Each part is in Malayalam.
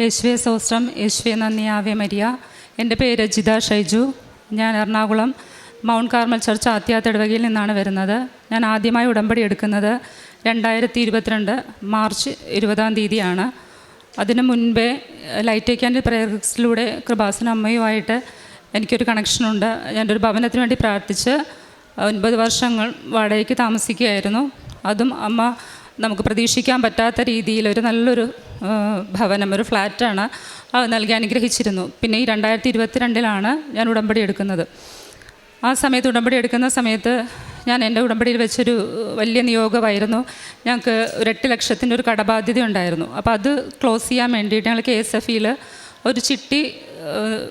യേശുവെ സോസ്ത്രം യേശുവെ നന്ദി. Ave Maria. എന്റെ പേര് ജിത ഷൈജു. ഞാൻ എറണാകുളം മൗണ്ട് കാർമൽ ചർച്ച് ആത്യാത്തടവകയിൽ നിന്നാണ് വരുന്നത്. ഞാൻ ആദ്യമായി ഉടമ്പടി എടുക്കുന്നത് രണ്ടായിരത്തി ഇരുപത്തിരണ്ട് മാർച്ച് ഇരുപതാം തീയതിയാണ്. അതിനു മുൻപേ ലൈറ്റ് ക്യാൻഡിൽ പ്രയർസിലൂടെ കൃപാസന അമ്മയുമായിട്ട് എനിക്കൊരു കണക്ഷനുണ്ട്. ഞാനൊരു ഒരു ഭവനത്തിന് വേണ്ടി പ്രാർത്ഥിച്ച് ഒൻപത് വർഷങ്ങൾ വാടകയ്ക്ക് താമസിക്കുകയായിരുന്നു. അതും അമ്മ നമുക്ക് പ്രതീക്ഷിക്കാൻ പറ്റാത്ത രീതിയിൽ ഒരു നല്ലൊരു ഭവനം ഒരു ഫ്ലാറ്റാണ്. നൽകി അനുഗ്രഹിച്ചിരുന്നു. പിന്നെ ഈ രണ്ടായിരത്തി ഇരുപത്തിരണ്ടിലാണ് ഞാൻ ഉടമ്പടി എടുക്കുന്നത്. ആ സമയത്ത് ഉടമ്പടി എടുക്കുന്ന സമയത്ത് ഞാൻ എന്റെ ഉടമ്പടിയിൽ വെച്ചൊരു വലിയ നിയോഗമായിരുന്നു. ഞങ്ങൾക്ക് ഒരു എട്ട് ലക്ഷത്തിന്റെ ഒരു കടബാധ്യത ഉണ്ടായിരുന്നു. അപ്പോൾ അത് ക്ലോസ് ചെയ്യാൻ വേണ്ടിയിട്ട് ഞങ്ങൾ കെ എസ് എഫ് ഇയിൽ ഒരു ചിട്ടി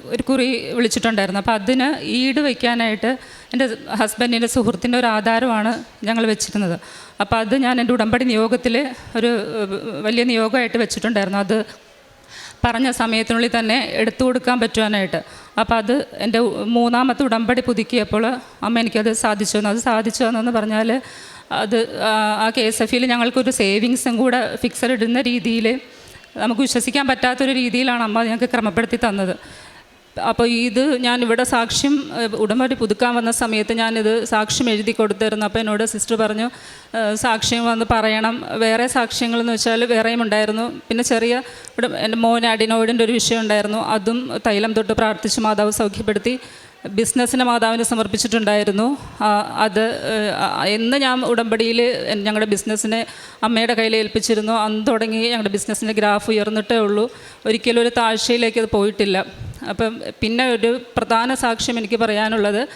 ഒരു കുറി വിളിച്ചിട്ടുണ്ടായിരുന്നു. അപ്പോൾ അതിന് ഈട് വയ്ക്കാനായിട്ട് എന്റെ ഹസ്ബൻഡിന്റെ സുഹൃത്തിന്റെ ഒരു ആധാരമാണ് ഞങ്ങൾ വെച്ചിരുന്നത്. അപ്പോൾ അത് ഞാൻ എന്റെ ഉടമ്പടി നിയോഗത്തിൽ ഒരു വലിയ നിയോഗമായിട്ട് വെച്ചിട്ടുണ്ടായിരുന്നു. അത് പറഞ്ഞ സമയത്തിനുള്ളിൽ തന്നെ എടുത്തു കൊടുക്കാൻ പറ്റുവാനായിട്ട്. അപ്പോൾ അത് എന്റെ മൂന്നാമത്തെ ഉടമ്പടി പുതുക്കിയപ്പോൾ അമ്മ എനിക്കത് സാധിച്ചു തന്നു. അത് സാധിച്ചു തന്നെന്ന് പറഞ്ഞാൽ അത് ആ- കെ എസ് എഫ് ഇയിൽ ഞങ്ങൾക്കൊരു സേവിങ്സും കൂടെ ഫിക്സഡ് ഇടുന്ന രീതിയിൽ നമുക്ക് വിശ്വസിക്കാൻ പറ്റാത്തൊരു രീതിയിലാണ് അമ്മ ഞങ്ങൾക്ക് ക്രമപ്പെടുത്തി തന്നത്. അപ്പോൾ ഇത് ഞാൻ ഇവിടെ സാക്ഷ്യം ഉടമ്പടി പുതുക്കാൻ വന്ന സമയത്ത് ഞാനിത് സാക്ഷ്യം എഴുതി കൊടുത്തിരുന്നു. അപ്പോൾ എന്നോട് സിസ്റ്റർ പറഞ്ഞു സാക്ഷ്യം വന്ന് പറയണം. വേറെ സാക്ഷ്യങ്ങളെന്ന് വെച്ചാൽ വേറെയും ഉണ്ടായിരുന്നു. പിന്നെ ചെറിയ എന്റെ മോൻ അഡിനോയിഡിന്റെ ഒരു വിഷയം ഉണ്ടായിരുന്നു. അതും തൈലം തൊട്ട് പ്രാർത്ഥിച്ച് മാതാവ് സൗഖ്യപ്പെടുത്തി. ബിസിനസ്സിന് മാതാവിന് സമർപ്പിച്ചിട്ടുണ്ടായിരുന്നു. അത് എന്ന് ഞാൻ ഉടമ്പടിയിൽ ഞങ്ങളുടെ ബിസിനസ്സിനെ അമ്മയുടെ കയ്യിൽ ഏൽപ്പിച്ചിരുന്നു. അന്ന് തുടങ്ങി ഞങ്ങളുടെ ബിസിനസ്സിന്റെ ഗ്രാഫ് ഉയർന്നിട്ടേ ഉള്ളൂ. ഒരിക്കലും ഒരു താഴ്ചയിലേക്ക് അത് പോയിട്ടില്ല. അപ്പം പിന്നെ ഒരു പ്രധാന സാക്ഷ്യം എനിക്ക് പറയാനുള്ളത്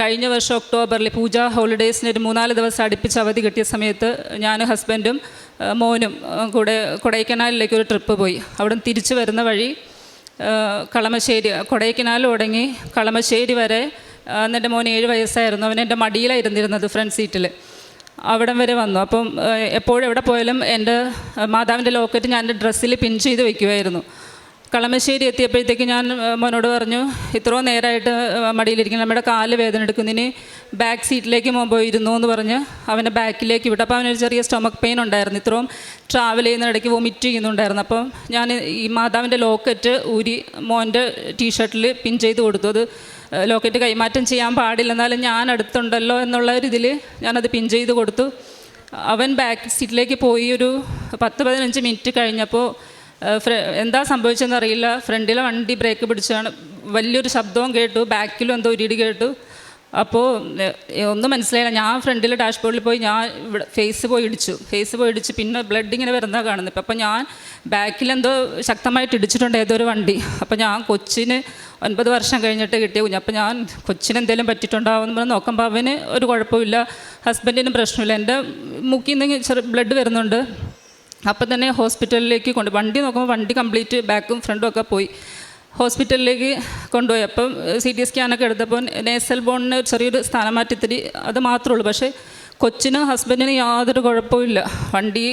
കഴിഞ്ഞ വർഷം ഒക്ടോബറിൽ പൂജ ഹോളിഡേയ്സിന് ഒരു മൂന്നാൽ ദിവസം അടുപ്പിച്ച് അവധി കിട്ടിയ സമയത്ത് ഞാനും ഹസ്ബൻഡും മോനും കൂടെ കൊടൈക്കനാലിലേക്ക് ഒരു ട്രിപ്പ് പോയി. അവിടെ തിരിച്ചു വരുന്ന വഴി കളമശ്ശേരി കൊടൈക്കനാൽ തുടങ്ങി കളമശ്ശേരി വരെ. എന്റെ മോൻ ഏഴ് വയസ്സായിരുന്നു. അവൻ എന്റെ മടിയിലായിരുന്നിരുന്നത് ഫ്രണ്ട് സീറ്റിൽ അവിടം വരെ വന്നു. അപ്പം എപ്പോഴും എവിടെ പോയാലും എന്റെ മാതാവിന്റെ ലോക്കറ്റ് ഞാൻ എന്റെ ഡ്രസ്സിൽ പിൻ ചെയ്ത് വയ്ക്കുമായിരുന്നു കളമശ്ശേരി എത്തിയപ്പോഴത്തേക്ക് ഞാൻ മോനോട് പറഞ്ഞു ഇത്രയും നേരമായിട്ട് മടിയിലിരിക്കുന്നു. നമ്മുടെ കാൽ വേദന എടുക്കുന്നതിന് ബാക്ക് സീറ്റിലേക്ക് മോൻ പോയിരുന്നു എന്ന് പറഞ്ഞ് അവന്റെ ബാക്കിലേക്ക് വിട്ടു. അപ്പോൾ അവനൊരു ചെറിയ സ്റ്റൊമക്ക് പെയിൻ ഉണ്ടായിരുന്നു. ഇത്രയും ട്രാവൽ ചെയ്യുന്ന ഇടയ്ക്ക് വൊമിറ്റ് ചെയ്യുന്നുണ്ടായിരുന്നു. അപ്പം ഞാൻ ഈ മാതാവിന്റെ ലോക്കറ്റ് ഊരി മോന്റെ ടീഷർട്ടിൽ പിൻ ചെയ്ത് കൊടുത്തു. അത് ലോക്കറ്റ് കൈമാറ്റം ചെയ്യാൻ പാടില്ല. എന്നാലും ഞാൻ അടുത്തുണ്ടല്ലോ എന്നുള്ള ഒരു ഇതിൽ ഞാനത് പിൻ ചെയ്ത് കൊടുത്തു. അവൻ ബാക്ക് സീറ്റിലേക്ക് പോയി ഒരു പത്ത് പതിനഞ്ച് മിനിറ്റ് കഴിഞ്ഞപ്പോൾ എന്താ സംഭവിച്ചതെന്ന് അറിയില്ല. ഫ്രണ്ടിലെ വണ്ടി ബ്രേക്ക് പിടിച്ചാണ്. വലിയൊരു ശബ്ദവും കേട്ടു. ബാക്കിലും എന്തോ ഒരിടി കേട്ടു. അപ്പോൾ ഒന്നും മനസ്സിലായില്ല. ഞാൻ ഫ്രണ്ടിൽ ഡാഷ്ബോർഡിൽ പോയി ഞാൻ ഇവിടെ ഫേസ് പോയി ഇടിച്ചു. ഫേസ് പോയി ഇടിച്ച് പിന്നെ ബ്ലഡ് ഇങ്ങനെ വരുന്ന കാണുന്നത് ഇപ്പം അപ്പോൾ ഞാൻ ബാക്കിൽ എന്തോ ശക്തമായിട്ട് ഇടിച്ചിട്ടുണ്ട് ഏതോ ഒരു വണ്ടി. അപ്പോൾ ഞാൻ കൊച്ചിന് ഒൻപത് വർഷം കഴിഞ്ഞിട്ട് കിട്ടിയ കുഞ്ഞ്. അപ്പോൾ ഞാൻ കൊച്ചിന് എന്തെങ്കിലും പറ്റിയിട്ടുണ്ടാവും എന്ന് നോക്കുമ്പോൾ അവന് ഒരു കുഴപ്പമില്ല. ഹസ്ബൻഡിനും പ്രശ്നമില്ല. എന്റെ മുക്കിൽ നിന്ന് ചെറു ബ്ലഡ് വരുന്നുണ്ട്. അപ്പം തന്നെ ഹോസ്പിറ്റലിലേക്ക് കൊണ്ട് വണ്ടി നോക്കുമ്പോൾ വണ്ടി കംപ്ലീറ്റ് ബാക്കും ഫ്രണ്ടും ഒക്കെ പോയി. ഹോസ്പിറ്റലിലേക്ക് കൊണ്ടുപോയി. അപ്പം സി ടി സ്കാനൊക്കെ എടുത്തപ്പോൾ നേസൽ ബോണിന് ചെറിയൊരു സ്ഥാനമാറ്റത്തിരി അത് മാത്രമേ ഉള്ളൂ. പക്ഷേ കൊച്ചിനും ഹസ്ബൻഡിനും യാതൊരു കുഴപ്പമില്ല വണ്ടി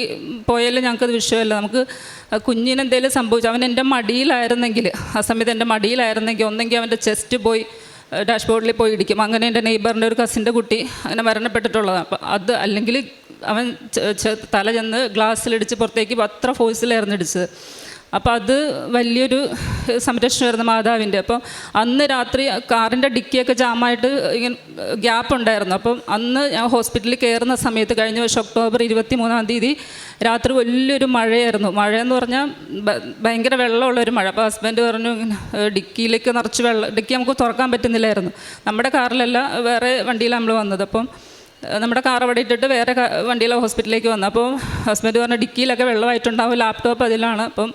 പോയാലും ഞങ്ങൾക്കത് വിഷയമല്ല. നമുക്ക് കുഞ്ഞിന് എന്തെങ്കിലും സംഭവിച്ചു അവൻ എന്റെ മടിയിലായിരുന്നെങ്കിൽ ആ സമയത്ത് എന്റെ മടിയിലായിരുന്നെങ്കിൽ ഒന്നെങ്കിൽ അവന്റെ ചെസ്റ്റ് പോയി ഡാഷ്ബോർഡിൽ പോയി ഇടിക്കും. അങ്ങനെ എന്റെ നെയ്ബറിന്റെ ഒരു കസിന്റെ കുട്ടി അങ്ങനെ മരണപ്പെട്ടിട്ടുള്ളതാണ് അപ്പം അത് അല്ലെങ്കിൽ അവൻ തല ചെന്ന് ഗ്ലാസ്സിലിടിച്ച് പുറത്തേക്ക് അത്ര ഫോഴ്സിലായിരുന്നു ഇടിച്ചത്. അപ്പോൾ അത് വലിയൊരു സംരക്ഷണമായിരുന്നു മാതാവിന്റെ. അപ്പോൾ അന്ന് രാത്രി കാറിന്റെ ഡിക്കിയൊക്കെ ജാമായിട്ട് ഇങ്ങനെ ഗ്യാപ്പ് ഉണ്ടായിരുന്നു. അപ്പം അന്ന് ഞാൻ ഹോസ്പിറ്റലിൽ കയറുന്ന സമയത്ത് കഴിഞ്ഞ വർഷം ഒക്ടോബർ ഇരുപത്തി മൂന്നാം തീയതി രാത്രി വലിയൊരു മഴയായിരുന്നു. മഴയെന്ന് പറഞ്ഞാൽ ഭ- ഭയങ്കര വെള്ളമുള്ളൊരു മഴ. അപ്പോൾ ഹസ്ബൻഡ് പറഞ്ഞു ഡിക്കിയിലേക്ക് നിറച്ച് വെള്ളം ഡിക്കി നമുക്ക് തുറക്കാൻ പറ്റുന്നില്ലായിരുന്നു. നമ്മുടെ കാറിലല്ല വേറെ വണ്ടിയിലാണ് നമ്മൾ വന്നത്. അപ്പം നമ്മുടെ കാർ അവിടെ ഇട്ടിട്ട് വേറെ വണ്ടിയിലെ ഹോസ്പിറ്റലിലേക്ക് വന്നു. അപ്പോൾ ഹസ്ബൻഡ് പറഞ്ഞ ഡിക്കിയിലൊക്കെ വെള്ളമായിട്ടുണ്ടാവും ലാപ്ടോപ്പ് അതിലാണ്. അപ്പം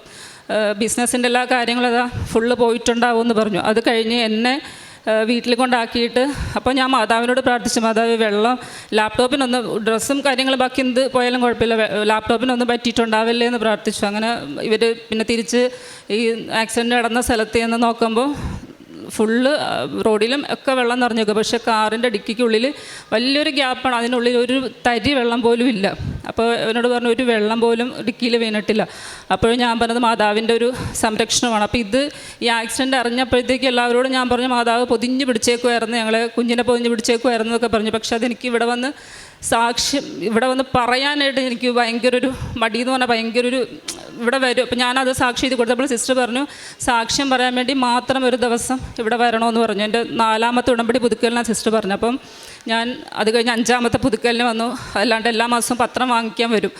ബിസിനസ്സിന്റെ എല്ലാ കാര്യങ്ങളും അതാ ഫുള്ള് പോയിട്ടുണ്ടാവും എന്ന് പറഞ്ഞു. അത് കഴിഞ്ഞ് എന്നെ വീട്ടിൽ കൊണ്ടാക്കിയിട്ട് അപ്പോൾ ഞാൻ മാതാവിനോട് പ്രാർത്ഥിച്ചു. മാതാവ് വെള്ളം ലാപ്ടോപ്പിനൊന്ന് ഡ്രസ്സും കാര്യങ്ങളും ബാക്കി എന്ത് പോയാലും കുഴപ്പമില്ല. ലാപ്ടോപ്പിനൊന്നും പറ്റിയിട്ടുണ്ടാവില്ലേ എന്ന് പ്രാർത്ഥിച്ചു. അങ്ങനെ ഇവർ പിന്നെ തിരിച്ച് ഈ ആക്സിഡന്റ് നടന്ന സ്ഥലത്ത് ചെന്ന് നോക്കുമ്പോൾ ഫുള്ള് റോഡിലും ഒക്കെ വെള്ളം നിറഞ്ഞു നിൽക്കുക പക്ഷേ കാറിന്റെ ഡിക്കിക്കുള്ളിൽ വലിയൊരു ഗ്യാപ്പാണ് അതിനുള്ളിൽ ഒരു തരി വെള്ളം പോലും ഇല്ല അപ്പോൾ എന്നോട് പറഞ്ഞു ഒരു വെള്ളം പോലും ഡിക്കിയിൽ വീണിട്ടില്ല. അപ്പോഴും ഞാൻ പറഞ്ഞത് മാതാവിന്റെ ഒരു സംരക്ഷണമാണ്. അപ്പോൾ ഇത് ഈ ആക്സിഡന്റ് അറിഞ്ഞപ്പോഴത്തേക്ക് എല്ലാവരോടും ഞാൻ പറഞ്ഞു മാതാവ് പൊതിഞ്ഞ് പിടിച്ചേക്കുമായിരുന്നു ഞങ്ങൾ കുഞ്ഞിനെ പൊതിഞ്ഞ് പിടിച്ചേക്കുമായിരുന്നു എന്നൊക്കെ പറഞ്ഞു. പക്ഷേ അതെനിക്ക് ഇവിടെ വന്ന് സാക്ഷ്യം ഇവിടെ വന്ന് പറയാനായിട്ട് എനിക്ക് ഭയങ്കര ഒരു മടി എന്ന് പറഞ്ഞാൽ ഭയങ്കര ഒരു ഇവിടെ വരും. അപ്പം ഞാനത് സാക്ഷി ചെയ്ത് കൊടുത്തപ്പോൾ സിസ്റ്റർ പറഞ്ഞു സാക്ഷ്യം പറയാൻ വേണ്ടി മാത്രം ഒരു ദിവസം ഇവിടെ വരണമെന്ന് പറഞ്ഞു. എന്റെ നാലാമത്തെ ഉടമ്പടി പുതുക്കലിനാണ് സിസ്റ്റർ പറഞ്ഞു അപ്പം ഞാൻ അത് കഴിഞ്ഞ് അഞ്ചാമത്തെ പുതുക്കലിന് വന്നു. അല്ലാണ്ട് എല്ലാ മാസവും പത്രം വാങ്ങിക്കാൻ വരും.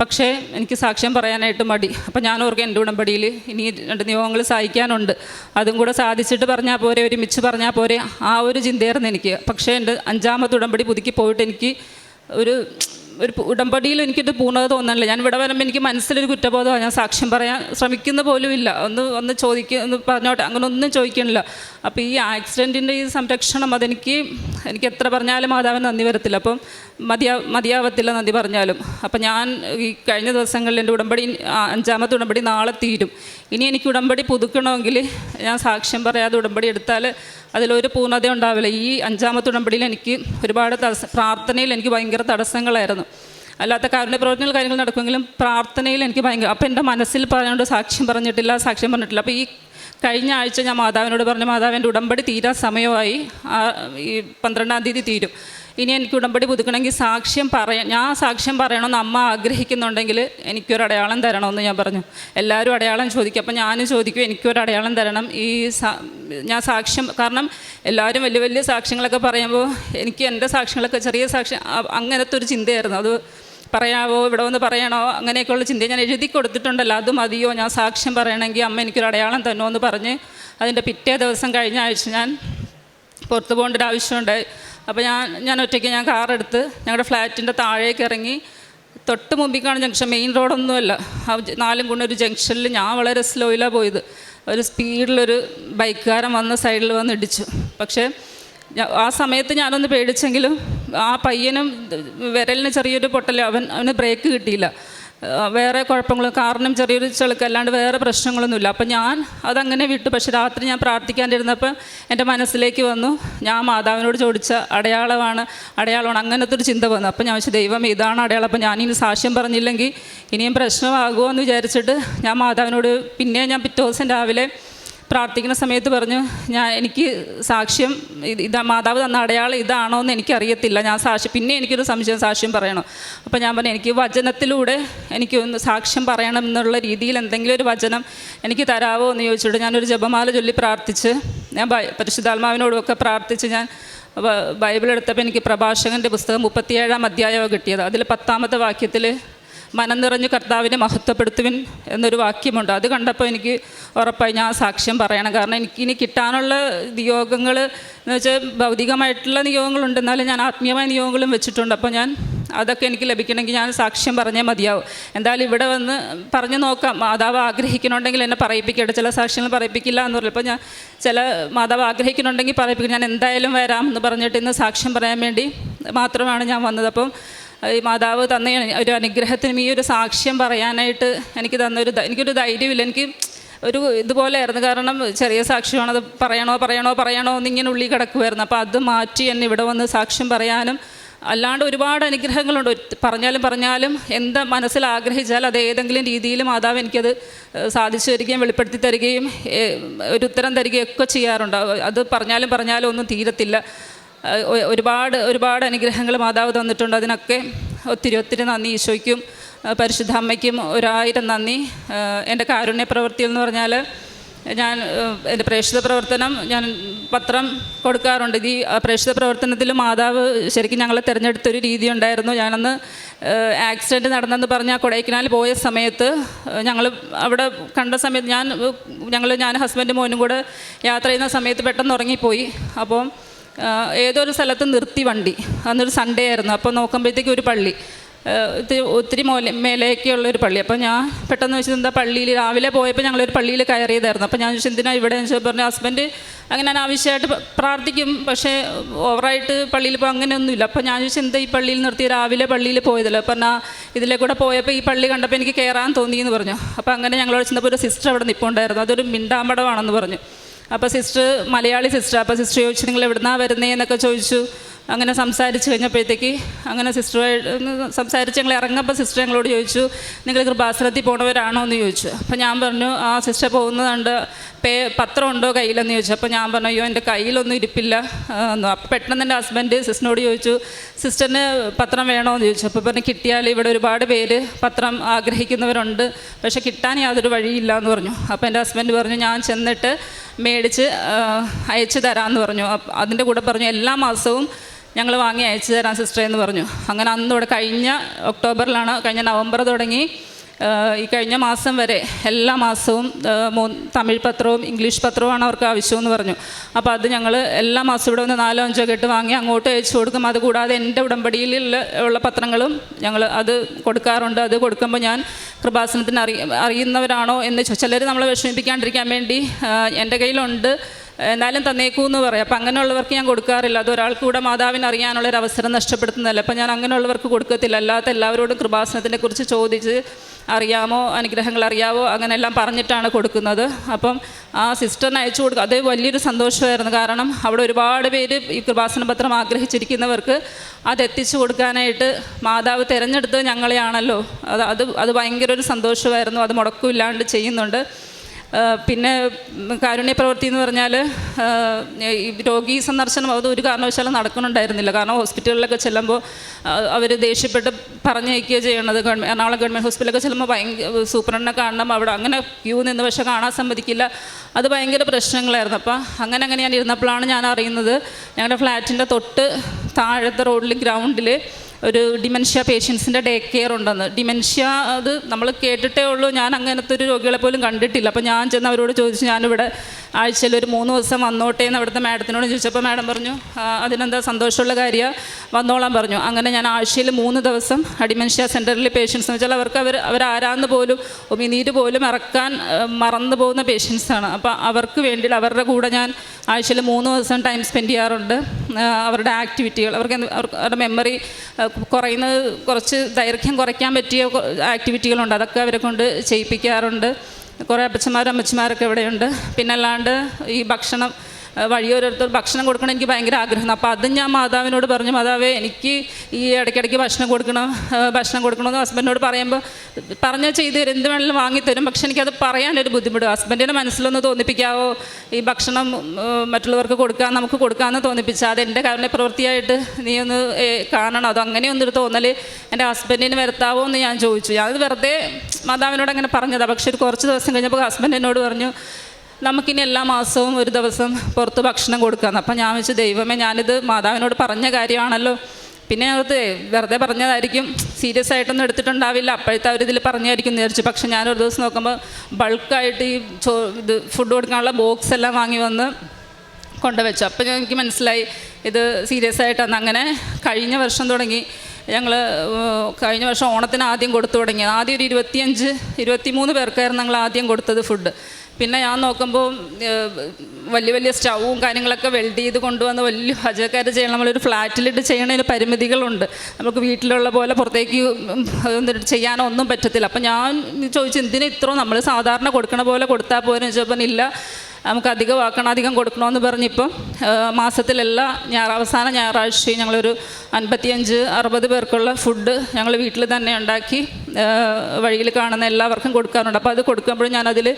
പക്ഷേ എനിക്ക് സാക്ഷ്യം പറയാനായിട്ട് മടി. അപ്പം ഞാൻ ഓർക്കും എന്റെ ഉടമ്പടിയിൽ ഇനി രണ്ട് നിയമങ്ങൾ സഹായിക്കാനുണ്ട് അതും കൂടെ സാധിച്ചിട്ട് പറഞ്ഞാൽ പോരെ ഒരുമിച്ച് പറഞ്ഞാൽ പോരെ. ആ ഒരു ചിന്തയായിരുന്നു എനിക്ക്. പക്ഷേ എന്റെ അഞ്ചാമത്തെ ഉടമ്പടി പുതുക്കി പോയിട്ട് എനിക്ക് ഒരു ഒരു ഉടമ്പടിയിൽ എനിക്കിത് പൂർണത തോന്നുന്നില്ല ഞാൻ ഇവിടെ വരുമ്പോൾ എനിക്ക് മനസ്സിലൊരു കുറ്റബോധമാണ്. ഞാൻ സാക്ഷ്യം പറയാൻ ശ്രമിക്കുന്ന പോലും ഇല്ല ഒന്ന് ഒന്ന് ചോദിക്കുക ഒന്ന് പറഞ്ഞോട്ടെ. അങ്ങനെ ഒന്നും ചോദിക്കണില്ല. അപ്പോൾ ഈ ആക്സിഡന്റിന്റെ ഈ സംരക്ഷണം അതെനിക്ക് എനിക്ക് എത്ര പറഞ്ഞാലും മാതാവിന് നന്ദി വരത്തില്ല. അപ്പം മതിയാ മതിയാവത്തില്ല നന്ദി പറഞ്ഞാലും. അപ്പം ഞാൻ ഈ കഴിഞ്ഞ ദിവസങ്ങളിൽ എന്റെ ഉടമ്പടി അഞ്ചാമത്തെ ഉടമ്പടി നാളെ തീരും. ഇനി എനിക്ക് ഉടമ്പടി പുതുക്കണമെങ്കിൽ ഞാൻ സാക്ഷ്യം പറയാതെ ഉടമ്പടി എടുത്താൽ അതിലൊരു പൂർണത ഉണ്ടാവില്ല. ഈ അഞ്ചാമത്തെ ഉടമ്പടിയിൽ എനിക്ക് ഒരുപാട് തടസ്സ പ്രാർത്ഥനയിൽ എനിക്ക് ഭയങ്കര തടസ്സങ്ങളായിരുന്നു. അല്ലാത്ത കാരുണ്യ പ്രവർത്തനങ്ങൾ കാര്യങ്ങൾ നടക്കുമെങ്കിലും പ്രാർത്ഥനയിൽ എനിക്ക് ഭയങ്കര അപ്പം എന്റെ മനസ്സിൽ പറഞ്ഞുകൊണ്ട് സാക്ഷ്യം പറഞ്ഞിട്ടില്ല സാക്ഷ്യം പറഞ്ഞിട്ടില്ല. അപ്പോൾ ഈ കഴിഞ്ഞ ആഴ്ച ഞാൻ മാതാവിനോട് പറഞ്ഞു മാതാവിന്റെ ഉടമ്പടി തീരാൻ സമയമായി. ഈ പന്ത്രണ്ടാം തീയതി തീരും. ഇനി എനിക്ക് ഉടമ്പടി പുതുക്കണമെങ്കിൽ സാക്ഷ്യം പറയാം ഞാൻ സാക്ഷ്യം പറയണമെന്ന് അമ്മ ആഗ്രഹിക്കുന്നുണ്ടെങ്കിൽ എനിക്കൊരു അടയാളം തരണമെന്ന് ഞാൻ പറഞ്ഞു. എല്ലാവരും അടയാളം ചോദിക്കും. അപ്പം ഞാനും ചോദിക്കും എനിക്കൊരു അടയാളം തരണം. ഈ ഞാൻ സാക്ഷ്യം കാരണം എല്ലാവരും വലിയ വലിയ സാക്ഷ്യങ്ങളൊക്കെ പറയുമ്പോൾ എനിക്ക് എന്റെ സാക്ഷ്യങ്ങളൊക്കെ ചെറിയ സാക്ഷ്യം അങ്ങനത്തെ ഒരു ചിന്തയായിരുന്നു. അത് പറയാവോ ഇവിടെ വന്ന് പറയണോ അങ്ങനെയൊക്കെയുള്ള ചിന്ത ഞാൻ എഴുതി കൊടുത്തിട്ടുണ്ടല്ലോ. അത് മതിയോ? ഞാൻ സാക്ഷ്യം പറയണമെങ്കിൽ അമ്മ എനിക്കൊരു അടയാളം തന്നോ എന്ന് പറഞ്ഞ് അതിന്റെ പിറ്റേ ദിവസം കഴിഞ്ഞ ആഴ്ച ഞാൻ പുറത്ത് പോകേണ്ട ഒരു ആവശ്യമുണ്ട്. അപ്പോൾ ഞാൻ ഞാൻ ഒറ്റയ്ക്ക് ഞാൻ കാറെടുത്ത് ഞങ്ങളുടെ ഫ്ലാറ്റിന്റെ താഴേക്ക് ഇറങ്ങി തൊട്ട് മുമ്പിൽ കാണുന്ന ജംഗ്ഷൻ മെയിൻ റോഡൊന്നുമല്ല ആ നാലും കുണ്ണ ഒരു ജംഗ്ഷനിൽ ഞാൻ വളരെ സ്ലോയിലാണ് പോയത്. ഒരു സ്പീഡിലൊരു ബൈക്കുകാരൻ വന്ന സൈഡിൽ വന്ന് ഇടിച്ചു. പക്ഷേ ആ സമയത്ത് ഞാനൊന്ന് പേടിച്ചെങ്കിലും ആ പയ്യനും വിരലിന് ചെറിയൊരു പൊട്ടൽ അവൻ അവന് ബ്രേക്ക് കിട്ടിയില്ല. വേറെ കുഴപ്പങ്ങളും കാറിനും ചെറിയൊരു ചെളുക്ക് അല്ലാണ്ട് വേറെ പ്രശ്നങ്ങളൊന്നുമില്ല. അപ്പം ഞാൻ അതങ്ങനെ വിട്ടു. പക്ഷെ രാത്രി ഞാൻ പ്രാർത്ഥിക്കാണ്ടിരുന്നപ്പോൾ എന്റെ മനസ്സിലേക്ക് വന്നു. ഞാൻ മാതാവിനോട് ചോദിച്ച അടയാളമാണ് അടയാളമാണ്. അങ്ങനത്തെ ഒരു ചിന്ത വന്നു. അപ്പം ഞാൻ വെച്ചു ദൈവം ഇതാണ് അടയാളം. അപ്പം ഞാനിനി സാക്ഷ്യം പറഞ്ഞില്ലെങ്കിൽ ഇനിയും പ്രശ്നമാകുമോ എന്ന് വിചാരിച്ചിട്ട് ഞാൻ മാതാവിനോട് പിന്നെ ഞാൻ പിറ്റേ ദിവസം രാവിലെ പ്രാർത്ഥിക്കുന്ന സമയത്ത് പറഞ്ഞു ഞാൻ എനിക്ക് സാക്ഷ്യം ഇത് മാതാവ് തന്ന അടയാളം ഇതാണോ എന്ന് എനിക്കറിയത്തില്ല. ഞാൻ സാക്ഷ്യം പിന്നെ എനിക്കൊരു സംശയം സാക്ഷ്യം പറയണം. അപ്പോൾ ഞാൻ പറഞ്ഞു എനിക്ക് വചനത്തിലൂടെ എനിക്ക് ഒന്ന് സാക്ഷ്യം പറയണം എന്നുള്ള രീതിയിൽ എന്തെങ്കിലും ഒരു വചനം എനിക്ക് തരാവോ? എന്ന് ചോദിച്ചിട്ട് ഞാനൊരു ജപമാല ചൊല്ലി പ്രാർത്ഥിച്ച് ഞാൻ പരിശുദ്ധാത്മാവിനോടൊക്കെ പ്രാർത്ഥിച്ച് ഞാൻ ബൈബിൾ എടുത്തപ്പോൾ എനിക്ക് പ്രഭാഷകന്റെ പുസ്തകം മുപ്പത്തിയേഴാം അധ്യായമാണ് കിട്ടിയത്. അതിൽ പത്താമത്തെ വാക്യത്തിൽ മനം നിറഞ്ഞു കർത്താവിനെ മഹത്വപ്പെടുത്തുവിൻ എന്നൊരു വാക്യമുണ്ട്. അത് കണ്ടപ്പോൾ എനിക്ക് ഉറപ്പായി ഞാൻ സാക്ഷ്യം പറയണം. കാരണം എനിക്ക് ഇനി കിട്ടാനുള്ള നിയോഗങ്ങൾ എന്ന് വെച്ചാൽ ഭൗതികമായിട്ടുള്ള നിയോഗങ്ങളുണ്ട്. എന്നാലും ഞാൻ ആത്മീയമായ നിയോഗങ്ങളും വെച്ചിട്ടുണ്ട്. അപ്പോൾ ഞാൻ അതൊക്കെ എനിക്ക് ലഭിക്കണമെങ്കിൽ ഞാൻ സാക്ഷ്യം പറഞ്ഞേ മതിയാവും. എന്തായാലും ഇവിടെ വന്ന് പറഞ്ഞു നോക്കാം. മാതാവ് ആഗ്രഹിക്കണമെങ്കിൽ എന്നെ പറയിപ്പിക്കട്ടെ. ചില സാക്ഷ്യങ്ങൾ പറയിപ്പിക്കില്ല എന്ന് പറഞ്ഞപ്പോൾ ഞാൻ ചില മാതാവ് ആഗ്രഹിക്കണമെങ്കിൽ പറയിപ്പിക്കും. ഞാൻ എന്തായാലും വരാം എന്ന് പറഞ്ഞിട്ട് ഇന്ന് സാക്ഷ്യം പറയാൻ വേണ്ടി മാത്രമാണ് ഞാൻ വന്നത്. അപ്പം ഈ മാതാവ് തന്ന ഒരു അനുഗ്രഹത്തിനും ഈ ഒരു സാക്ഷ്യം പറയാനായിട്ട് എനിക്ക് തന്നൊരു എനിക്കൊരു ധൈര്യമില്ല. എനിക്ക് ഒരു ഇതുപോലെയായിരുന്നു. കാരണം ചെറിയ സാക്ഷ്യമാണ്. അത് പറയണോ പറയണോ പറയണോ എന്നിങ്ങനെ ഉള്ളിൽ കിടക്കുമായിരുന്നു അപ്പോൾ അത് മാറ്റി എന്നെ ഇവിടെ വന്ന് സാക്ഷ്യം പറയാനും അല്ലാണ്ട് ഒരുപാട് അനുഗ്രഹങ്ങളുണ്ട്. പറഞ്ഞാലും പറഞ്ഞാലും എന്താ മനസ്സിൽ ആഗ്രഹിച്ചാൽ അത് ഏതെങ്കിലും രീതിയിൽ മാതാവ് എനിക്കത് സാധിച്ചു തരികയും വെളിപ്പെടുത്തി തരികയും ഒരു ഉത്തരം തരികയും ഒക്കെ ചെയ്യാറുണ്ട്. അത് പറഞ്ഞാലും പറഞ്ഞാലും ഒന്നും തീരത്തില്ല. ഒരുപാട് ഒരുപാട് അനുഗ്രഹങ്ങൾ മാതാവ് തന്നിട്ടുണ്ട്. അതിനൊക്കെ ഒത്തിരി ഒത്തിരി നന്ദി ഈശോയ്ക്കും പരിശുദ്ധ അമ്മയ്ക്കും ഒരായിരം നന്ദി. എന്റെ കാരുണ്യ പ്രവൃത്തി എന്ന് പറഞ്ഞാൽ ഞാൻ എന്റെ പ്രേക്ഷിത പ്രവർത്തനം ഞാൻ പത്രം കൊടുക്കാറുണ്ട്. ഈ പ്രേക്ഷിത പ്രവർത്തനത്തിൽ മാതാവ് ശരിക്കും ഞങ്ങളെ തിരഞ്ഞെടുത്തൊരു രീതി ഉണ്ടായിരുന്നു. ഞാനന്ന് ആക്സിഡന്റ് നടന്നെന്ന് പറഞ്ഞാൽ കൊടൈക്കനാൽ പോയ സമയത്ത് ഞങ്ങൾ അവിടെ കണ്ട സമയത്ത് ഞാൻ ഞങ്ങൾ ഞാൻ ഹസ്ബൻഡും മോനും കൂടെ യാത്ര ചെയ്യുന്ന സമയത്ത് പെട്ടെന്ന് ഉറങ്ങിപ്പോയി. അപ്പോൾ ഏതൊരു സ്ഥലത്ത് നിർത്തി വണ്ടി. അന്നൊരു സൺഡേ ആയിരുന്നു. അപ്പോൾ നോക്കുമ്പോഴത്തേക്ക് ഒരു പള്ളി. ഒത്തിരി ഒത്തിരി മോലെ മേലേക്കുള്ള ഒരു പള്ളി. അപ്പോൾ ഞാൻ പെട്ടെന്ന് വെച്ചത് എന്താ പള്ളിയിൽ രാവിലെ പോയപ്പോൾ ഞങ്ങളൊരു പള്ളിയിൽ കയറിയതായിരുന്നു. അപ്പോൾ ഞാൻ ചോദിച്ചു എന്തിനാ ഇവിടെ? എന്ന് പറഞ്ഞു ഹസ്ബൻഡ് അങ്ങനെ അനാവശ്യമായിട്ട് പ്രാർത്ഥിക്കും. പക്ഷേ ഓവറായിട്ട് പള്ളിയിൽ പോകാൻ അങ്ങനെയൊന്നുമില്ല. അപ്പോൾ ഞാൻ ചോദിച്ചു എന്താ ഈ പള്ളിയിൽ നിർത്തി രാവിലെ പള്ളിയിൽ പോയതല്ലോ? അപ്പം എന്നാൽ ഇതിലെ കൂടെ പോയപ്പോൾ ഈ പള്ളി കണ്ടപ്പോൾ എനിക്ക് കയറാൻ തോന്നി എന്ന് പറഞ്ഞു. അപ്പോൾ അങ്ങനെ ഞങ്ങളോട് ചെന്നപ്പോൾ ഒരു സിസ്റ്റർ അവിടെ നിൽപ്പുണ്ടായിരുന്നു അതൊരു മിണ്ടാമ്പടമാണെന്ന് പറഞ്ഞു. അപ്പോൾ സിസ്റ്റർ മലയാളി സിസ്റ്റർ അപ്പോൾ സിസ്റ്റർ ചോദിച്ചു നിങ്ങൾ എവിടുന്നാണ് വരുന്നേ? എന്നൊക്കെ ചോദിച്ചു. അങ്ങനെ സംസാരിച്ച് കഴിഞ്ഞപ്പോഴത്തേക്ക് അങ്ങനെ സിസ്റ്ററുമായിട്ട് സംസാരിച്ച് ഞങ്ങൾ ഇറങ്ങുമ്പോൾ സിസ്റ്റർ ഞങ്ങളോട് ചോദിച്ചു നിങ്ങൾ കൃപാസനത്തിൽ പോണവരാണോ? എന്ന് ചോദിച്ചു. അപ്പോൾ ഞാൻ പറഞ്ഞു ആ സിസ്റ്റർ പോകുന്നതുണ്ട്. പേ പത്രം ഉണ്ടോ കയ്യിലെന്ന് ചോദിച്ചു. അപ്പോൾ ഞാൻ പറഞ്ഞു അയ്യോ എന്റെ കയ്യിലൊന്നും ഇരിപ്പില്ല. എന്നു അപ്പോൾ പെട്ടെന്ന് എന്റെ ഹസ്ബൻഡ് സിസ്റ്ററിനോട് ചോദിച്ചു സിസ്റ്ററിന് പത്രം വേണോ എന്ന് ചോദിച്ചു. അപ്പോൾ പറഞ്ഞു കിട്ടിയാൽ ഇവിടെ ഒരുപാട് പേര് പത്രം ആഗ്രഹിക്കുന്നവരുണ്ട്. പക്ഷേ കിട്ടാൻ യാതൊരു വഴിയില്ല എന്ന് പറഞ്ഞു. അപ്പോൾ എന്റെ ഹസ്ബൻഡ് പറഞ്ഞു ഞാൻ ചെന്നിട്ട് മേടിച്ച് അയച്ചു തരാമെന്ന് പറഞ്ഞു. അതിന്റെ കൂടെ പറഞ്ഞു എല്ലാ മാസവും ഞങ്ങൾ വാങ്ങി അയച്ചു തരാം സിസ്റ്റർ എന്ന് പറഞ്ഞു. അങ്ങനെ അന്ന് കഴിഞ്ഞ ഒക്ടോബറിലാണ് കഴിഞ്ഞ നവംബർ തുടങ്ങി ഈ കഴിഞ്ഞ മാസം വരെ എല്ലാ മാസവും തമിഴ് പത്രവും ഇംഗ്ലീഷ് പത്രവുമാണ് അവർക്ക് ആവശ്യമെന്ന് പറഞ്ഞു. അപ്പോൾ അത് ഞങ്ങൾ എല്ലാ മാസവും ഇവിടെ ഒന്ന് നാലോ അഞ്ചോ കെട്ട് വാങ്ങി അങ്ങോട്ട് അയച്ചു കൊടുക്കും. അതുകൂടാതെ എന്റെ ഉടമ്പടിയിലുള്ള ഉള്ള പത്രങ്ങളും ഞങ്ങൾ അത് കൊടുക്കാറുണ്ട്. അത് കൊടുക്കുമ്പോൾ ഞാൻ കൃപാസനത്തിന് അറി അറിയുന്നവരാണോ എന്ന് ചിലർ നമ്മളെ വിഷമിപ്പിക്കാണ്ടിരിക്കാൻ വേണ്ടി എന്റെ കയ്യിലുണ്ട്. എന്നാലും തന്നേക്കൂ എന്ന് പറയും. അപ്പം അങ്ങനെയുള്ളവർക്ക് ഞാൻ കൊടുക്കാറില്ല. അത് ഒരാൾക്ക് കൂടെ മാതാവിന് അറിയാനുള്ള ഒരു അവസരം നഷ്ടപ്പെടുത്തുന്നതല്ല. അപ്പം ഞാൻ അങ്ങനെയുള്ളവർക്ക് കൊടുക്കത്തില്ല. അല്ലാത്ത എല്ലാവരോടും കൃപാസനത്തിനെ കുറിച്ച് ചോദിച്ച് അറിയാമോ അനുഗ്രഹങ്ങൾ അറിയാവോ അങ്ങനെയെല്ലാം പറഞ്ഞിട്ടാണ് കൊടുക്കുന്നത്. അപ്പം ആ സിസ്റ്ററിന് അയച്ചു കൊടുക്കുക അത് വലിയൊരു സന്തോഷമായിരുന്നു. കാരണം അവിടെ ഒരുപാട് പേര് ഈ കൃപാസന പത്രം ആഗ്രഹിച്ചിരിക്കുന്നവർക്ക് അത് എത്തിച്ചു കൊടുക്കാനായിട്ട് മാതാവ് തിരഞ്ഞെടുത്തത് ഞങ്ങളെയാണല്ലോ. അത് അത് അത് ഭയങ്കര ഒരു സന്തോഷമായിരുന്നു. അത് മുടക്കമില്ലാണ്ട് ചെയ്യുന്നുണ്ട്. പിന്നെ കാരുണ്യ പ്രവൃത്തി എന്ന് പറഞ്ഞാൽ രോഗി സന്ദർശനം അത് ഒരു കാരണവശാലും നടക്കുന്നുണ്ടായിരുന്നില്ല. കാരണം ഹോസ്പിറ്റലിലൊക്കെ ചെല്ലുമ്പോൾ അവർ ദേഷ്യപ്പെട്ട് പറഞ്ഞയക്കുകയോ ചെയ്യണത്. ഗവൺമെന്റ് എറണാകുളം ഗവൺമെന്റ് ഹോസ്പിറ്റലൊക്കെ ചെല്ലുമ്പോൾ ഭയങ്കര സൂപ്രണ്ടിനെ കാണണം അവിടെ അങ്ങനെ ക്യൂ നിന്ന് പക്ഷെ കാണാൻ സമ്മതിക്കില്ല. അത് ഭയങ്കര പ്രശ്നങ്ങളായിരുന്നു. അപ്പോൾ അങ്ങനെ അങ്ങനെ ഞാൻ ഇരുന്നപ്പോഴാണ് ഞാൻ അറിയുന്നത് ഞങ്ങളുടെ ഫ്ലാറ്റിന്റെ തൊട്ട് താഴത്തെ റോഡിൽ ഗ്രൗണ്ടിൽ ഒരു ഡിമെൻഷ്യ പേഷ്യൻസിന്റെ ഡേ കെയർ ഉണ്ടെന്ന്. ഡിമെൻഷ്യ അത് നമ്മൾ കേട്ടിട്ടേ ഉള്ളൂ. ഞാൻ അങ്ങനത്തെ ഒരു രോഗികളെ പോലും കണ്ടിട്ടില്ല. അപ്പോൾ ഞാൻ ചെന്ന് അവരോട് ചോദിച്ചു ഞാനിവിടെ ആഴ്ചയിൽ ഒരു മൂന്ന് ദിവസം വന്നോട്ടെ എന്ന് അവിടുത്തെ മാഡത്തിനോട് ചോദിച്ചപ്പോൾ മാഡം പറഞ്ഞു അതിനെന്താ സന്തോഷമുള്ള കാര്യമാണ് വന്നോളാൻ പറഞ്ഞു. അങ്ങനെ ഞാൻ ആഴ്ചയിൽ മൂന്ന് ദിവസം അഡിമെൻഷ്യ സെന്ററിൽ പേഷ്യൻസ് എന്ന് വെച്ചാൽ അവർക്ക് അവർ അവരാരാന്ന് പോലും ഉമിനീര് പോലും ഇറക്കാൻ മറന്നു പോകുന്ന പേഷ്യൻസാണ് അപ്പോൾ അവർക്ക് വേണ്ടി അവരുടെ കൂടെ ഞാൻ ആഴ്ചയിൽ മൂന്ന് ദിവസം ടൈം സ്പെൻഡ് ചെയ്യാറുണ്ട്. അവരുടെ ആക്ടിവിറ്റികൾ അവർക്ക് അവരുടെ മെമ്മറി കുറയുന്നത് കുറച്ച് ദൈർഘ്യം കുറയ്ക്കാൻ പറ്റിയ ആക്ടിവിറ്റികളുണ്ട്. അതൊക്കെ അവരെ കൊണ്ട് ചെയ്യിപ്പിക്കാറുണ്ട്. കുറേ അപ്പച്ചന്മാരും അമ്മച്ചിമാരൊക്കെ ഇവിടെയുണ്ട്. പിന്നെ അല്ലാണ്ട് ഈ ഭക്ഷണം വഴിയോരോരുത്തർ ഭക്ഷണം കൊടുക്കണം എനിക്ക് ഭയങ്കര ആഗ്രഹം അപ്പോൾ അതും ഞാൻ മാതാവിനോട് പറഞ്ഞു മാതാവേ എനിക്ക് ഈ ഇടയ്ക്കിടയ്ക്ക് ഭക്ഷണം കൊടുക്കണം? ഭക്ഷണം കൊടുക്കണമെന്ന് ഹസ്ബൻഡിനോട് പറയുമ്പോൾ പറഞ്ഞാൽ ചെയ്ത് തരും. എന്ത് വേണമെങ്കിലും വാങ്ങിത്തരും പക്ഷെ എനിക്കത് പറയാനൊരു ബുദ്ധിമുട്ട്. ഹസ്ബൻഡിന്റെ മനസ്സിലൊന്ന് തോന്നിപ്പിക്കാവോ? ഈ ഭക്ഷണം മറ്റുള്ളവർക്ക് കൊടുക്കാൻ നമുക്ക് കൊടുക്കാമെന്ന് തോന്നിപ്പിച്ചാൽ അത് എന്റെ കാരണ പ്രവൃത്തിയായിട്ട് നീ ഒന്ന് കാണണം. അത് അങ്ങനെയൊന്നൊരു തോന്നൽ എന്റെ ഹസ്ബൻഡിന് വരുത്താവോ എന്ന് ഞാൻ ചോദിച്ചു. ഞാനത് വെറുതെ മാതാവിനോട് അങ്ങനെ പറഞ്ഞതാണ് പക്ഷെ ഒരു കുറച്ച് ദിവസം കഴിഞ്ഞപ്പോൾ ഹസ്ബൻഡ് എന്നോട് പറഞ്ഞു നമുക്കിനി എല്ലാ മാസവും ഒരു ദിവസം പുറത്ത് ഭക്ഷണം കൊടുക്കാമെന്ന് അപ്പം ഞാൻ വെച്ച് ദൈവമേ ഞാനിത് മാതാവിനോട് പറഞ്ഞ കാര്യമാണല്ലോ. പിന്നെ ഞങ്ങൾക്ക് വെറുതെ പറഞ്ഞതായിരിക്കും. സീരിയസ് ആയിട്ടൊന്നും എടുത്തിട്ടുണ്ടാവില്ല. അപ്പോഴത്തെ അവരിതിൽ പറഞ്ഞായിരിക്കും എന്ന് വിചാരിച്ചു. പക്ഷെ ഞാനൊരു ദിവസം നോക്കുമ്പോൾ ബൾക്കായിട്ട് ഈ ചോ ഇത് ഫുഡ് കൊടുക്കാനുള്ള ബോക്സ് എല്ലാം വാങ്ങി വന്ന് കൊണ്ടുവച്ചു. അപ്പോൾ ഞാൻ- എനിക്ക് മനസ്സിലായി ഇത് സീരിയസ് ആയിട്ടാണ് അങ്ങനെ കഴിഞ്ഞ വർഷം തുടങ്ങി. ഞങ്ങൾ കഴിഞ്ഞ വർഷം ഓണത്തിന് ആദ്യം കൊടുത്തു തുടങ്ങി. ആദ്യം ഒരു ഇരുപത്തിയഞ്ച് ഇരുപത്തിമൂന്ന് പേർക്കായിരുന്നു ഞങ്ങൾ ആദ്യം കൊടുത്തത് ഫുഡ് പിന്നെ ഞാൻ നോക്കുമ്പോൾ വലിയ വലിയ സ്റ്റൗവും കാര്യങ്ങളൊക്കെ വെൽഡ് ചെയ്ത് കൊണ്ടുവന്ന് വലിയ പാചകക്കാർ ചെയ്യണം. നമ്മളൊരു ഫ്ലാറ്റിലിട്ട് ചെയ്യണതിന് പരിമിതികളുണ്ട്. നമുക്ക് വീട്ടിലുള്ള പോലെ പുറത്തേക്ക് ചെയ്യാനോ ഒന്നും പറ്റത്തില്ല. അപ്പം ഞാൻ ചോദിച്ചു എന്തിനാ ഇത്രയും നമ്മൾ സാധാരണ കൊടുക്കണ പോലെ കൊടുത്താൽ പോരെന്ന് ചോദിച്ചപ്പോൾ ഇല്ല നമുക്ക് അധികം കൊടുക്കണമെന്ന് പറഞ്ഞിപ്പം മാസത്തിലെല്ലാ ഞായറാവസാന ഞായറാഴ്ചയും ഞങ്ങളൊരു അൻപത്തിയഞ്ച് അറുപത് പേർക്കുള്ള ഫുഡ് ഞങ്ങൾ വീട്ടിൽ തന്നെ ഉണ്ടാക്കി വഴിയിൽ കാണുന്ന എല്ലാവർക്കും കൊടുക്കാറുണ്ട്. അപ്പോൾ അത് കൊടുക്കുമ്പോഴും ഞാനതിൽ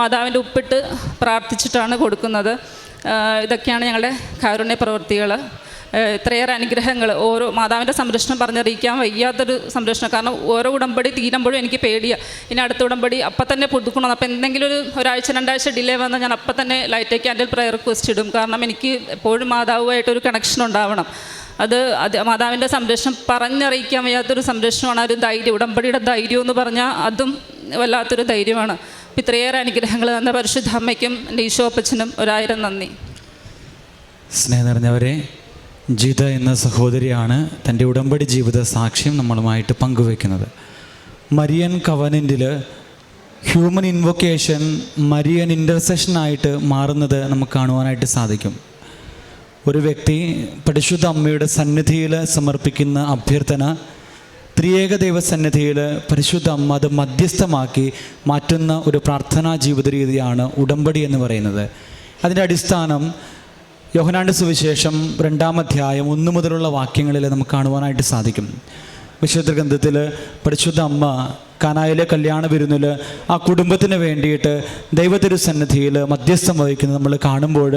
മാതാവിന്റെ ഉപ്പിട്ട് പ്രാർത്ഥിച്ചിട്ടാണ് കൊടുക്കുന്നത്. ഇതൊക്കെയാണ് ഞങ്ങളുടെ കാരുണ്യ പ്രവൃത്തികൾ ഇത്രയേറെ അനുഗ്രഹങ്ങൾ ഓരോ മാതാവിന്റെ സംരക്ഷണം പറഞ്ഞറിയിക്കാൻ വയ്യാത്തൊരു സംരക്ഷണം. കാരണം ഓരോ ഉടമ്പടി തീരുമ്പോഴും എനിക്ക് പേടിയാണ് ഇനി അടുത്ത ഉടമ്പടി അപ്പം തന്നെ പുതുക്കണം അപ്പം എന്തെങ്കിലും ഒരു ഒരാഴ്ച രണ്ടാഴ്ച ഡിലേ വന്നാൽ ഞാൻ അപ്പം തന്നെ ലൈറ്റ് ക്യാൻഡിൽ പ്രയർ റിക്വസ്റ്റ് ഇടും. കാരണം എനിക്ക് എപ്പോഴും മാതാവുമായിട്ടൊരു കണക്ഷൻ ഉണ്ടാവണം. അത് അത് മാതാവിന്റെ സംരക്ഷണം പറഞ്ഞറിയിക്കാൻ വയ്യാത്തൊരു സംരക്ഷണമാണ്. ഒരു ധൈര്യം ഉടമ്പടിയുടെ ധൈര്യം എന്ന് പറഞ്ഞാൽ അതും വല്ലാത്തൊരു ധൈര്യമാണ്. ഇത്രയേറെ അനുഗ്രഹങ്ങൾ തന്ന പരിശുദ്ധ അമ്മയ്ക്കും ഈശോ അപ്പച്ചനും ഒരായിരം നന്ദി. സ്നേഹം നിറഞ്ഞവരെ ജിത എന്ന സഹോദരിയാണ് തന്റെ ഉടമ്പടി ജീവിത സാക്ഷ്യം നമ്മളുമായിട്ട് പങ്കുവെക്കുന്നത് മരിയൻ കവനന്റിൽ ഹ്യൂമൻ ഇൻവൊക്കേഷൻ മരിയൻ ഇന്റർസെഷനായിട്ട് മാറുന്നത് നമുക്ക് കാണുവാനായിട്ട് സാധിക്കും. ഒരു വ്യക്തി പരിശുദ്ധ അമ്മയുടെ സന്നിധിയിൽ സമർപ്പിക്കുന്ന അഭ്യർത്ഥന ത്രിയേക ദൈവസന്നിധിയിൽ പരിശുദ്ധ അമ്മ അത് മധ്യസ്ഥമാക്കി മാറ്റുന്ന ഒരു പ്രാർത്ഥനാ ജീവിത രീതിയാണ് ഉടമ്പടി എന്ന് പറയുന്നത്. അതിന്റെ അടിസ്ഥാനം യോഹനാണ്ട് സുവിശേഷം രണ്ടാം അധ്യായം ഒന്നു മുതലുള്ള വാക്യങ്ങളിൽ നമുക്ക് കാണുവാനായിട്ട് സാധിക്കും. വിശുദ്ധ ഗ്രന്ഥത്തിൽ പരിശുദ്ധ അമ്മ കാനായിലെ കല്യാണ വിരുന്നിൽ ആ കുടുംബത്തിന് വേണ്ടിയിട്ട് ദൈവതിരുസന്നിധിയിൽ മധ്യസ്ഥം വഹിക്കുന്നത് നമ്മൾ കാണുമ്പോൾ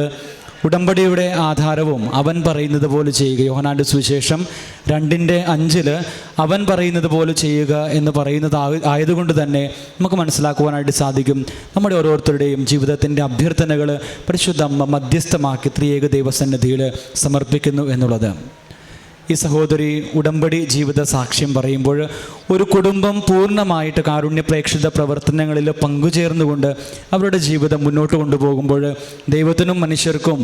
ഉടമ്പടിയുടെ ആധാരവും അവൻ പറയുന്നത് പോലെ ചെയ്യുക. യോഹനാന്റെ സുവിശേഷം രണ്ടിന്റെ അഞ്ചിൽ അവൻ പറയുന്നത് പോലെ ചെയ്യുക എന്ന് പറയുന്നത് ആയതുകൊണ്ട് തന്നെ നമുക്ക് മനസ്സിലാക്കുവാനായിട്ട് സാധിക്കും. നമ്മുടെ ഓരോരുത്തരുടെയും ജീവിതത്തിന്റെ അഭ്യർത്ഥനകൾ പരിശുദ്ധ മധ്യസ്ഥമാക്കി ത്രിയേക ദൈവസന്നിധിയിൽ സമർപ്പിക്കുന്നു എന്നുള്ളത്. ഈ സഹോദരി ഉടമ്പടി ജീവിത സാക്ഷ്യം പറയുമ്പോൾ ഒരു കുടുംബം പൂർണമായിട്ട് കാരുണ്യ പ്രേക്ഷിത പ്രവർത്തനങ്ങളിൽ പങ്കുചേർന്നുകൊണ്ട് അവരുടെ ജീവിതം മുന്നോട്ട് കൊണ്ടുപോകുമ്പോൾ ദൈവത്തിനും മനുഷ്യർക്കും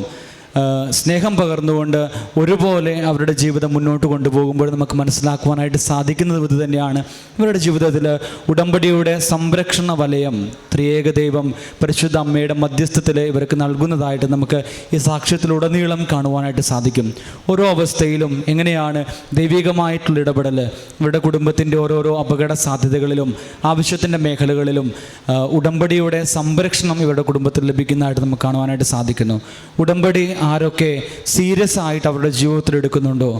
സ്നേഹം പകർന്നുകൊണ്ട് ഒരുപോലെ അവരുടെ ജീവിതം മുന്നോട്ട് കൊണ്ടുപോകുമ്പോൾ നമുക്ക് മനസ്സിലാക്കുവാനായിട്ട് സാധിക്കുന്നത് ഇത് തന്നെയാണ്. ഇവരുടെ ജീവിതത്തിൽ ഉടമ്പടിയുടെ സംരക്ഷണ വലയം ത്രിയേക ദൈവം പരിശുദ്ധ അമ്മയുടെ മധ്യസ്ഥത്തിൽ ഇവർക്ക് നൽകുന്നതായിട്ട് നമുക്ക് ഈ സാക്ഷ്യത്തിലുടനീളം കാണുവാനായിട്ട് സാധിക്കും. ഓരോ അവസ്ഥയിലും എങ്ങനെയാണ് ദൈവികമായിട്ടുള്ള ഇടപെടൽ ഇവരുടെ കുടുംബത്തിന്റെ ഓരോരോ അപകട സാധ്യതകളിലും ആവശ്യത്തിന്റെ മേഖലകളിലും ഉടമ്പടിയുടെ സംരക്ഷണം ഇവരുടെ കുടുംബത്തിൽ ലഭിക്കുന്നതായിട്ട് നമുക്ക് കാണുവാനായിട്ട് സാധിക്കുന്നു. ഉടമ്പടി ആരൊക്കെ സീരിയസ് ആയിട്ട് അവരുടെ ജീവിതത്തിൽ എടുക്കുന്നുണ്ടോ?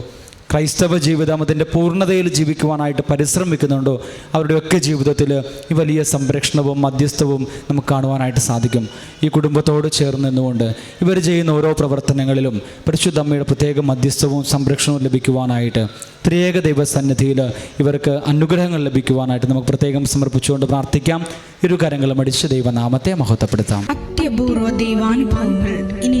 ക്രൈസ്തവ ജീവിതം അതിന്റെ പൂർണതയിൽ ജീവിക്കുവാനായിട്ട് പരിശ്രമിക്കുന്നുണ്ടോ അവരുടെയൊക്കെ ജീവിതത്തിൽ ഈ വലിയ സംരക്ഷണവും മധ്യസ്ഥവും നമുക്ക് കാണുവാനായിട്ട് സാധിക്കും. ഈ കുടുംബത്തോട് ചേർന്ന് നിന്നുകൊണ്ട് ഇവർ ചെയ്യുന്ന ഓരോ പ്രവർത്തനങ്ങളിലും പരിശുദ്ധ അമ്മയുടെ പ്രത്യേക മധ്യസ്ഥവും സംരക്ഷണവും ലഭിക്കുവാനായിട്ട് ത്രിയേക ദൈവസന്നിധിയിൽ ഇവർക്ക് അനുഗ്രഹങ്ങൾ ലഭിക്കുവാനായിട്ട് നമുക്ക് പ്രത്യേകം സമർപ്പിച്ചുകൊണ്ട് പ്രാർത്ഥിക്കാം. ഇരു കരങ്ങളും അടിച്ച് ദൈവനാമത്തെ മഹത്വപ്പെടുത്താം. അത്യപൂർവ ഇനി